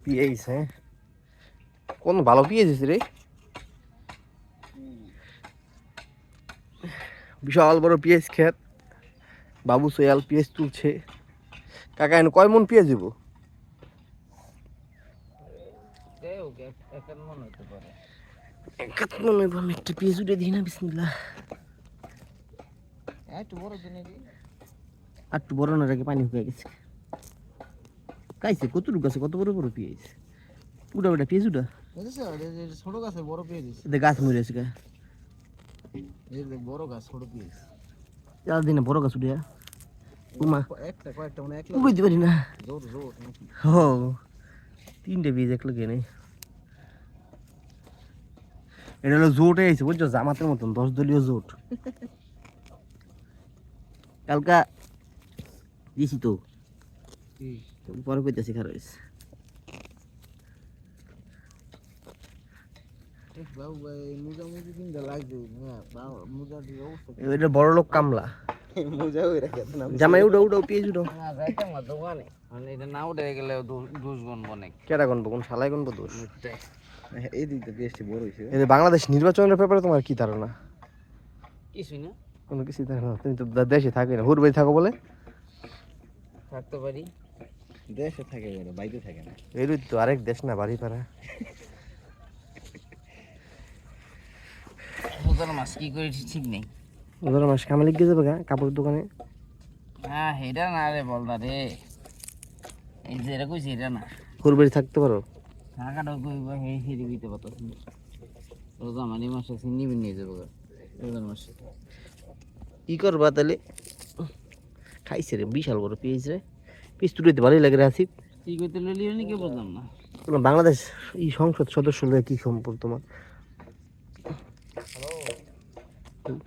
PH হ্যাঁ? কোন ভালো পিএইচ রে? বিশাল বড় পিএইচ ক্ষেত বাবু সোয়াল পিএইচ তুলছে। কাকা এনে কয় মন পিএইচ দিব একাত মন আমি একটা পিএইচ উঠে দিই না একটু বড় আর একটু বড় না রেখে পানি হয়ে গেছে। কাইছে কতটুকু আছে কত বড় বড় পিএইচ উড়া উড়া পিএইচ উড়া ছোট গাছে বড় পেয়ে গাছ মরে আছে গা। বড় গাছ ছোট পিস চার দিনে বড় গাছ উঠে উমা। একটা কয়েকটা মানে এক বুঝতে পারি না। জোর জোর তিনটে বীজ এক লগে নেই। এটা হলো জোটে আইছে বুঝছ? জামাতের মতন দশ দলীয় জোট। কালকা দিছি তো। পরে কইতেছি খারাপ হয়েছে বড় লোক কামলা। হয়ে জামাই মানে এটা না উঠে গেলে দুষ গুণ বনে কেটা গণবো কোন শালাই গণবো দোষ? এই দিকটা বেশি বড় হয়েছে এই বাংলাদেশ নির্বাচনের ব্যাপারে তোমার কি ধারণা? কিছুই না। কোনো কিছু ধারণা তুমি তো দেশে থাকো না। হুরবাই থাকো বলে? থাকতে পারি। দেশে থাকে বড় বাইরে থাকে না। এরই তো আরেক দেশ না বাড়ি পাড়া। মোজার মাছ কি করে ঠিক নেই? ওদের মাস কামালিক গিয়ে যাবে কাপড়ের দোকানে। হ্যাঁ এটা না রে বলদা রে। এই যে এটা কইছি এটা না। হুরবাড়ি থাকতে পারো। টাকাটা কইব হে হিরি দিতে পারতো। রোজা মানে মাসে নিবি নিয়ে যাব। রোজার মাসে। কি করবা তাহলে? খাইছে রে বিশাল বড় পেঁয়াজ রে। পিস ভালোই লাগে আসিফ বাংলাদেশ এই সংসদ সদস্য হলে কি সম্পর্ক তোমার? হ্যালো